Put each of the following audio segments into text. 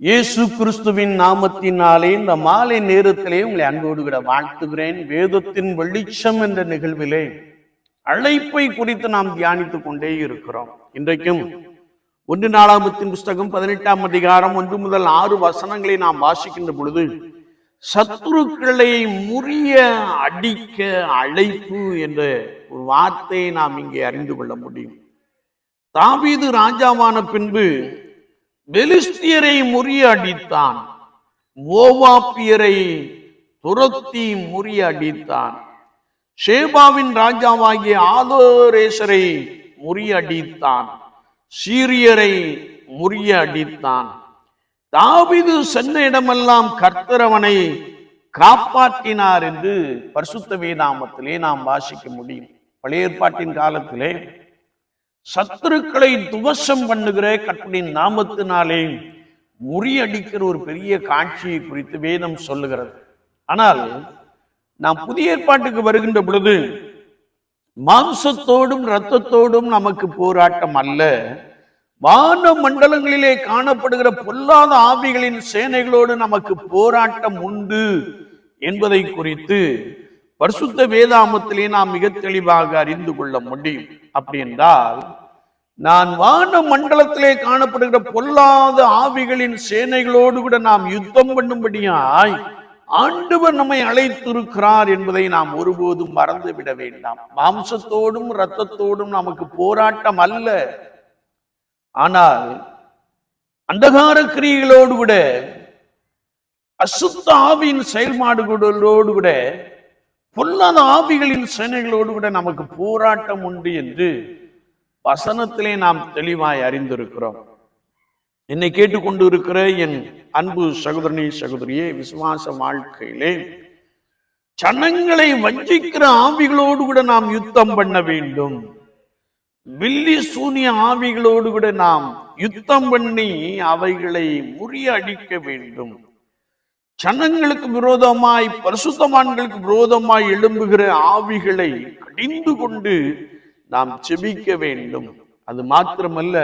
இயேசு கிறிஸ்துவின் நாமத்தினாலே இந்த மாலை நேரத்திலே உங்களை அன்போடு விட வாழ்த்துகிறேன். வேதத்தின் வெளிச்சம் என்ற நிகழ்விலே அழைப்பை குறித்து நாம் தியானித்துக் கொண்டே இருக்கிறோம். இன்றைக்கும் ஒன்று நாலாமத்தின் புஸ்தகம் பதினெட்டாம் அதிகாரம் ஒன்று முதல் ஆறு வசனங்களை நாம் வாசிக்கின்ற பொழுது சத்துருக்களை முறிய அடிக்க அழைப்பு என்ற ஒரு வார்த்தையை நாம் இங்கே அறிந்து கொள்ள முடியும். தாவீது ராஜாவான பின்பு பெலிஸ்தியரை முறியடித்தான். மோவாப்பியரை துரத்தி முறியடித்தான். ஷேபாவின் ராஜாவாகிய ஆதோரேசரை முறியடித்தான். சீரியரை முறியடித்தான். தாவிது சென்ற இடமெல்லாம் கர்த்தரவனை காப்பாற்றினார் என்று பரிசுத்த வேதாமத்திலே நாம் வாசிக்க முடியும். பழைய ஏற்பாட்டின் காலத்திலே சத்துருக்களை துவசம் பண்ணுகிற கட்டுடின் நாமத்தினாலே முறியடிக்கிற ஒரு பெரிய காட்சியை குறித்து வேதம் சொல்லுகிறது. ஆனால் நாம் புதிய ஏற்பாட்டுக்கு வருகின்ற பொழுது மாம்சத்தோடும் இரத்தத்தோடும் நமக்கு போராட்டம் அல்ல. வான மண்டலங்களிலே காணப்படுகிற பொல்லாத ஆவிகளின் சேனைகளோடு நமக்கு போராட்டம் உண்டு என்பதை குறித்து பரிசுத்த வேதாமத்திலே நாம் மிக தெளிவாக அறிந்து கொள்ள முடியும். அப்படி என்றால் நான் வான மண்டலத்திலே காணப்படுகிற பொல்லாத ஆவிகளின் சேனைகளோடு கூட நாம் யுத்தம் பண்ணும்படியாய் ஆண்டவர் நம்மை அழைத்திருக்கிறார் என்பதை நாம் ஒருபோதும் மறந்து விட வேண்டாம். மாம்சத்தோடும் இரத்தத்தோடும் நமக்கு போராட்டம் அல்ல. ஆனால் அந்தகார கிரியைகளோடு கூட அசுத்த ஆவியின் செயல்பாடுகளோடு கூட பொல்லாத ஆவிகளின் சேனைகளோடு கூட நமக்கு போராட்டம் உண்டு என்று வசனத்திலே நாம் தெளிவாய் அறிந்திருக்கிறோம். என்னை கேட்டுக்கொண்டு இருக்கிற என் அன்பு சகோதரனி சகோதரியே விசுவாச வாழ்க்கையிலே சனங்களை வஞ்சிக்கிற ஆவிகளோடு கூட நாம் யுத்தம் பண்ண வேண்டும். வில்லி சூனிய ஆவிகளோடு கூட நாம் யுத்தம் பண்ணி அவைகளை முறியடிக்க வேண்டும். ஜனங்களுக்கு விரோதமாய் பரிசுத்தமான்களுக்கு விரோதமாய் எழும்புகிற ஆவிகளை கடிந்து கொண்டு நாம் செபிக்க வேண்டும். அது மாத்திரமல்ல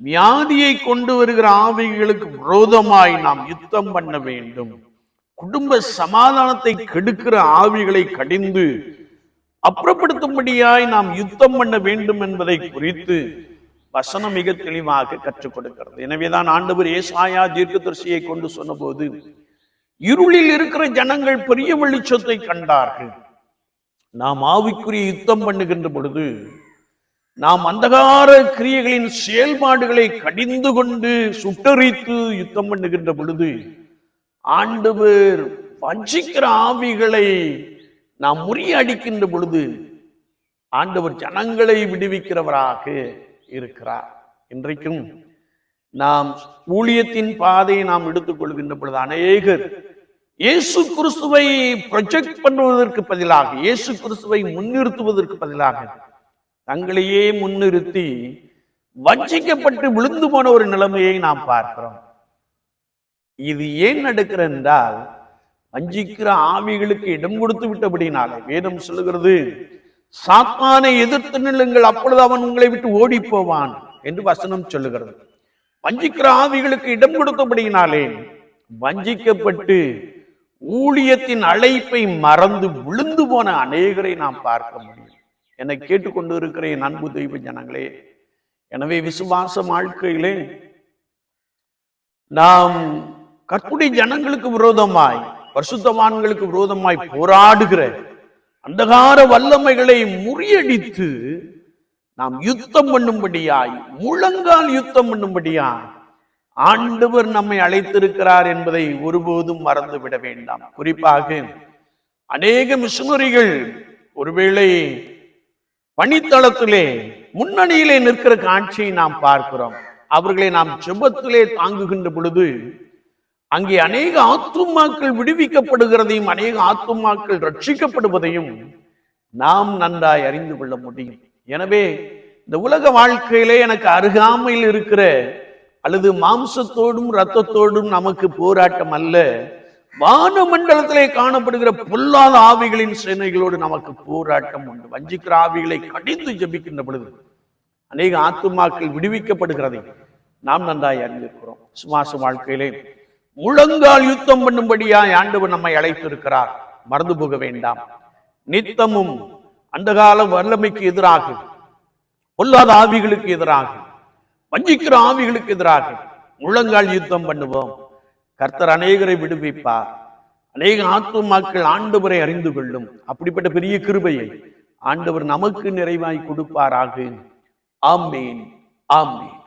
வியாதியை கொண்டு வருகிற ஆவிகளுக்கு விரோதமாய் நாம் யுத்தம் பண்ண வேண்டும். குடும்ப சமாதானத்தை கெடுக்கிற ஆவிகளை கடிந்து அப்புறப்படுத்தும்படியாய் நாம் யுத்தம் பண்ண வேண்டும் என்பதை குறித்து வசனம் மிக தெளிவாக கற்றுக் கொடுக்கிறது. எனவேதான் ஆண்டவர் ஏசாயா தீர்க்கதரிசியை கொண்டு சொன்னபோது இருளில் இருக்கிற ஜனங்கள் பெரிய வெளிச்சத்தை கண்டார்கள். நாம் ஆவிக்குரிய யுத்தம் பண்ணுகின்ற பொழுது நாம் அந்தகார கிரியைகளின் செயல்பாடுகளை கடிந்து கொண்டு சுட்டரித்து யுத்தம் பண்ணுகின்ற பொழுது ஆண்டவர் வஞ்சிக்கிற ஆவிகளை நாம் முறியடிக்கின்ற பொழுது ஆண்டவர் ஜனங்களை விடுவிக்கிறவராக இருக்கிறார். இன்றைக்கும் நாம் ஊழியத்தின் பாதையை நாம் எடுத்துக்கொள்கின்ற பொழுது அநேகர் இயேசு கிறிஸ்துவை ப்ரொஜெக்ட் பண்ணுவதற்கு பதிலாக இயேசு கிறிஸ்துவை முன்னிறுத்துவதற்கு பதிலாக தங்களையே முன்னிறுத்தி வஞ்சிக்கப்பட்டு விழுந்து போன ஒரு நிலைமையை நாம் பார்க்கிறோம். இது ஏன் நடக்கிற என்றால் வஞ்சிக்கிற ஆவிகளுக்கு இடம் கொடுத்து விட்டபடினாலே வேதம் சொல்லுகிறது சாத்தானை எதிர்த்து நில்லுங்கள் அப்பொழுது அவன் உங்களை விட்டு ஓடி போவான் என்று வசனம் சொல்லுகிறது. வஞ்சிக்கிற ஆவிகளுக்கு இடம் கொடுத்தபடியினாலே வஞ்சிக்கப்பட்டு ஊழியத்தின் அழைப்பை மறந்து விழுந்து போன அநேகரை நாம் பார்க்க முடியும். என்னை கேட்டுக்கொண்டு இருக்கிற என் அன்பு தெய்வ ஜனங்களே. எனவே விசுவாச வாழ்க்கையிலே நாம் கற்புடைய ஜனங்களுக்கு விரோதமாய் பரிசுத்தவான்களுக்கு விரோதமாய் போராடுகிற அந்தகார வல்லமைகளை முறியடித்து நாம் யுத்தம் பண்ணும்படியாய் முழங்கால் யுத்தம் பண்ணும்படியாய் ஆண்டவர் நம்மை அழைத்திருக்கிறார் என்பதை ஒருபோதும் மறந்து விட வேண்டாம். குறிப்பாக அநேக மிஷினரிகள் ஒருவேளை பணித்தளத்திலே முன்னணியிலே நிற்கிற காட்சியை நாம் பார்க்கிறோம். அவர்களை நாம் செபத்திலே தாங்குகின்ற பொழுது அங்கே அநேக ஆத்துமாக்கள் விடுவிக்கப்படுகிறதையும் அநேக ஆத்துமாக்கள் ரட்சிக்கப்படுவதையும் நாம் நன்றாய் அறிந்து கொள்ள முடியும். எனவே இந்த உலக வாழ்க்கையிலே எனக்கு அருகாமையில் இருக்கிற அல்லது மாம்சத்தோடும் இரத்தத்தோடும் நமக்கு போராட்டம் அல்ல. வான மண்டலத்திலே காணப்படுகிற பொல்லாத ஆவிகளின் சேனைகளோடு நமக்கு போராட்டம் உண்டு. வஞ்சிக்கிற ஆவிகளை கடிந்து ஜபிக்கின்ற பொழுது அநேக ஆத்துமாக்கள் விடுவிக்கப்படுகிறதை நாம் நன்றாய் அறிந்திருக்கிறோம். சுவாச வாழ்க்கையிலே முழங்கால் யுத்தம் பண்ணும்படியாய் ஆண்டவர் நம்மை அழைத்திருக்கிறார். மறந்து போக வேண்டாம். நித்தமும் அந்த கால வல்லமைக்கு எதிராக பொல்லாத ஆவிகளுக்கு எதிராக வஞ்சிக்கிற ஆவிகளுக்கு எதிராக முழங்கால் யுத்தம் பண்ணுவோம். கர்த்தர் அநேகரை விடுவிப்பார். அநேக ஆத்துமாக்கள் ஆண்டவரை அறிந்து கொள்ளும். அப்படிப்பட்ட பெரிய கிருபையை ஆண்டவர் நமக்கு நிறைவாய் கொடுப்பாராக. ஆமேன் ஆமேன்.